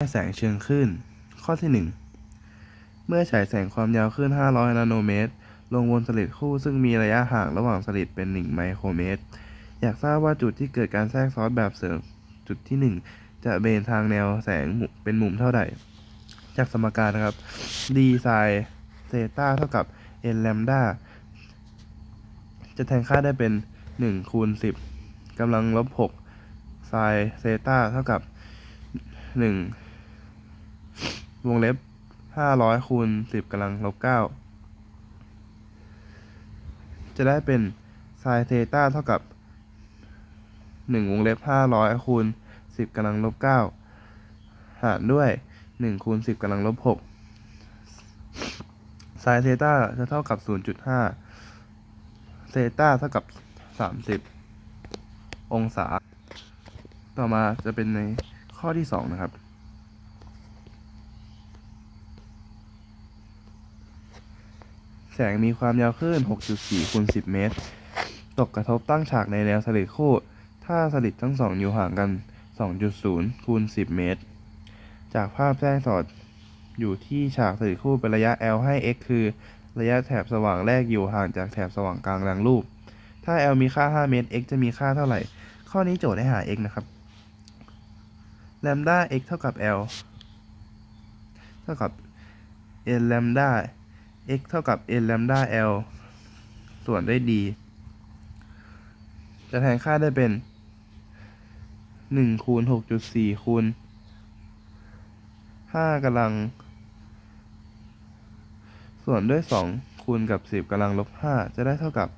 แสงเชิงคลื่น ข้อที่ 1 เมื่อฉายแสงความยาวคลื่น 500 นาโนเมตร ลงบนสลิดคู่ซึ่งมีระยะห่างระหว่างสลิดเป็น 1 ไมโครเมตร อยากทราบว่าจุดที่เกิดการแทรกซ้อนแบบเสริมจุดที่ 1 จะเบนทางแนวแสงเป็นมุมเท่าใด จากสมการนะครับ d ไซน์เซตาเท่ากับ n แลมดาจะแทนค่าได้เป็น 1 คูณ 10กำลังลบ6ไซน์เซตาเท่ากับ 1 วงเล็บ500คูณ10กำลังลบ9จะได้เป็นไซน์เทต้าเท่ากับ1วงเล็บ500คูณ10กำลังลบ9หารด้วย1คูณ10กำลังลบ6ไซน์เทต้าจะเท่ากับ0.5เซต้าเท่ากับ30องศา ต่อมาจะเป็นในข้อที่2นะครับ แสงมีความยาวคลื่น 6.4คูณ10 เมตร ตกกระทบตั้งฉากในแนวสลิดคู่ ถ้าสลิดทั้งสองอยู่ห่างกัน 2.0คูณ10 เมตร จากภาพแจ้งสอดอยู่ที่ฉากสลิดคู่เป็นระยะ L ให้ x คือ ระยะแถบสว่างแรกอยู่ห่างจากแถบสว่างกลางดังรูป ถ้า L มีค่า 5 เมตร x จะมีค่าเท่าไหร่ ข้อนี้โจทย์ให้หา x นะครับแลมด้า x เท่ากับ L เท่ากับ n แลมด้า x เท่ากับ n แลมด้า L ส่วนด้วย d จะแทนค่าได้เป็น 1 คูณ 6.4 คูณ 5กำลัง ส่วนด้วย 2 คูณกับ 10กำลังลบ 5 จะได้เท่ากับ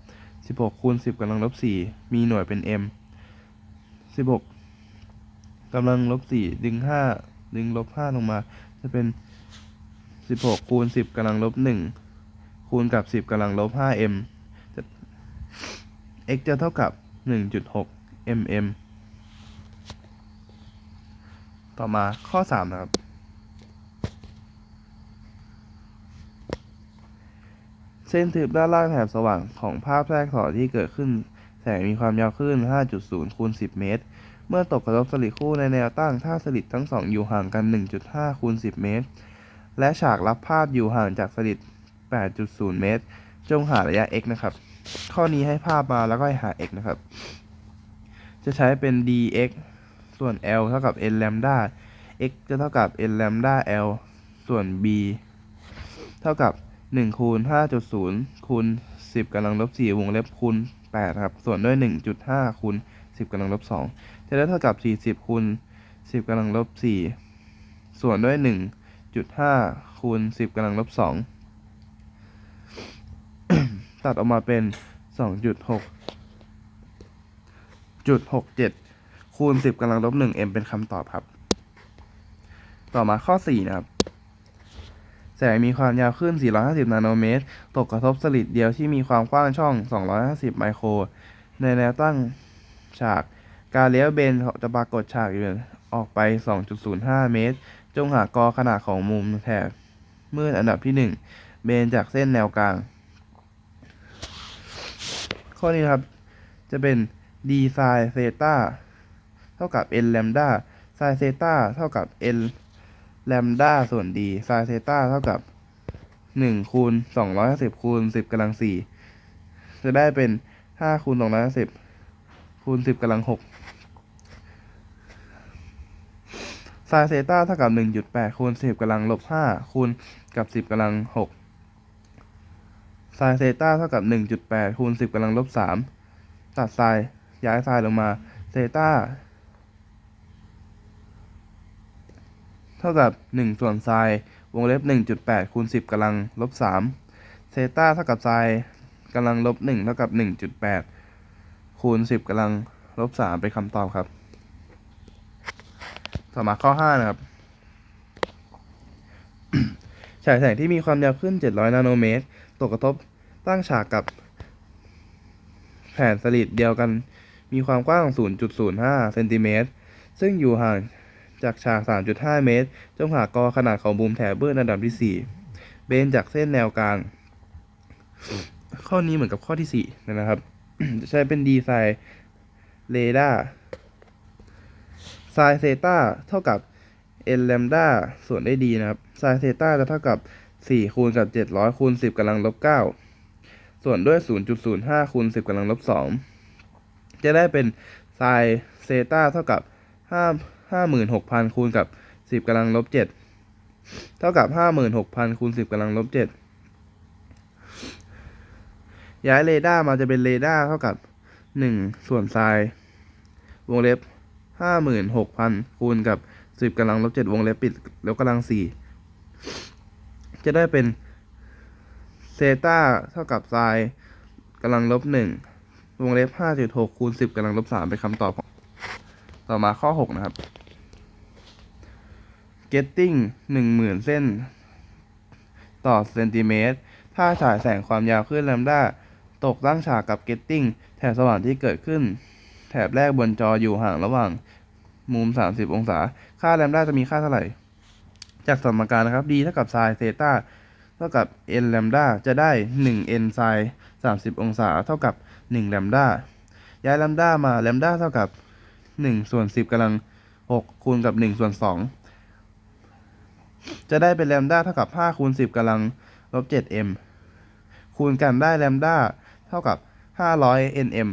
16 คูณ 10กำลังลบ 4 มีหน่วยเป็น m 16กำลังลบ 4 ดึง 5 ดึงลบ 5 ลงมา จะเป็น 16 คูณ 10กำลังลบ 1 คูณกับ 10กำลังลบ 5m x จะเท่ากับ 1.6 mm ต่อมาข้อ 3 นะครับ เส้นทึบด้านล่างแถบสว่างของภาพแทรกสอดที่เกิดขึ้น แสงมีความยาวคลื่น5.0 คูณ 10 เมตร เมื่อตกกระทบสลิดคู่ในแนวตั้ง ถ้าสลิดทั้งสองอยู่ห่างกัน 1.5 คูณ 10 เมตร และฉากรับภาพอยู่ห่างจากสลิด 8.0 เมตร จงหาระยะ x นะครับ ข้อนี้ให้ภาพมาแล้วก็ให้หา x นะครับ จะใช้เป็น dx ส่วน l เท่ากับ n แลมดา x จะเท่ากับ n แลมดา l ส่วน b เท่ากับ 1 คูณ 5.0 คูณ 10กำลังลบ 4 วงเล็บคูณ 8 ครับ ส่วนด้วย 1.5 คูณ 10กำลังลบ 2 จะได้เท่ากับ 40 คูณ 10กำลังลบ 4 ส่วนด้วย 1.5 คูณ 10กำลังลบ 2 ตัดออกมาเป็น 2.6จุด67 คูณ 10กำลังลบ 1m เป็นคำตอบครับ ต่อมาข้อ 4 นะครับ แสงมีความยาวขึ้น 450 นาโนเมตร ตกกระทบสลิดเดียวที่มีความกว้างช่อง 250 ไมโคร ในแนวตั้งฉาก การเลี้ยวเบนจะปรากฏฉากอยู่ออกไป 2.05 เมตร จงหากอขนาดของมุมแถบมืดอันดับที่ 1 เบนจากเส้นแนวกลาง ข้อนี้ครับ จะเป็น d ไซน์เซตาเท่ากับ n แลมดาไซน์เซตาเท่ากับ n แลมดาส่วน d ไซน์เซตาเท่ากับ1คูณ250คูณ10กำลัง4จะได้เป็น5คูณ250คูณ10กำลัง6ไซน์เซตาเท่ากับ1.8คูณ10กำลังลบ5คูณกับ 10กำลัง6 ไซน์เซต้าเท่ากับ 1.8 คูณ 10กำลังลบ 3 ตัดไซน์ย้ายไซน์ลงมา เซต้าเท่ากับ 1 ส่วนไซน์วงเล็บ 1.8 คูณ 10กำลังลบ 3 เซต้าเท่ากับไซน์กำลังลบ 1 เท่ากับ 1.8 คูณ 10กำลังลบ 3 เป็นคำตอบครับ ต่อมาข้อ 5 นะครับฉายแสงที่มีความยาวขึ้น 700 นาโนเมตร ตกกระทบ ตั้งฉากกับแผ่นสลิดเดียวกัน มีความกว้าง 0.05 เซนติเมตร ซึ่งอยู่ห่างจากฉาก 3.5 เมตร จงหากอขนาดของมุมแถบเบื้องระดับที่ 4 เบนจากเส้นแนวกลาง ข้อนี้เหมือนกับข้อที่ 4 นะครับ จะใช้เป็นดีไซน์เรดาร์ไซน์เซต้าเท่ากับ n แลมดาส่วนได้ดีนะครับ sin เซต้าจะเท่ากับ 4 คูณกับ 700 คูณ 10กำลังลบ 9 ส่วนด้วย 0.05คูณ10กำลังลบ2จะได้เป็น sin เซต้าเท่ากับ 5 56,000คูณกับ 10กำลังลบ7เท่ากับ 56,000คูณ10กำลังลบ7ย้ายเรดาร์มาจะเป็นเรดาร์เท่ากับ 1 ส่วน sin วงเล็บ 56,000คูณกับ 10กำลังลบ7วงเล็บปิดแล้วกำลัง4จะได้เป็น ตาเท่ากับ sin กำลังลบ1วงเล็บ5.6คูณ10กำลังลบ3เป็นคำตอบของต่อมาข้อ6นะครับ getting 10,000เส้น ต่อเซนติเมตร ถ้าฉายแสงความยาวคลื่นแลมด้าตกตั้งฉากกับ getting แถบสว่างที่เกิดขึ้น แถบแรกบนจออยู่ห่างระหว่างมุม 30 องศา ค่าแลมด้าจะมีค่าเท่าไหร่ จากสมการนะครับ d เท่ากับ sin เซตา ท่ากับ n แลมด้าจะได้ 1 n sin 30 องศา เท่ากับ1แลมด้าย้ายแลมด้ามาแลมด้าเท่ากับ1ส่วน10กำลัง 6 คูณกับ1ส่วน2จะได้เป็นแลมด้าเท่ากับ5คูณ10กำลังลบ 7m คูณกันได้แลมด้าเท่ากับ500 nm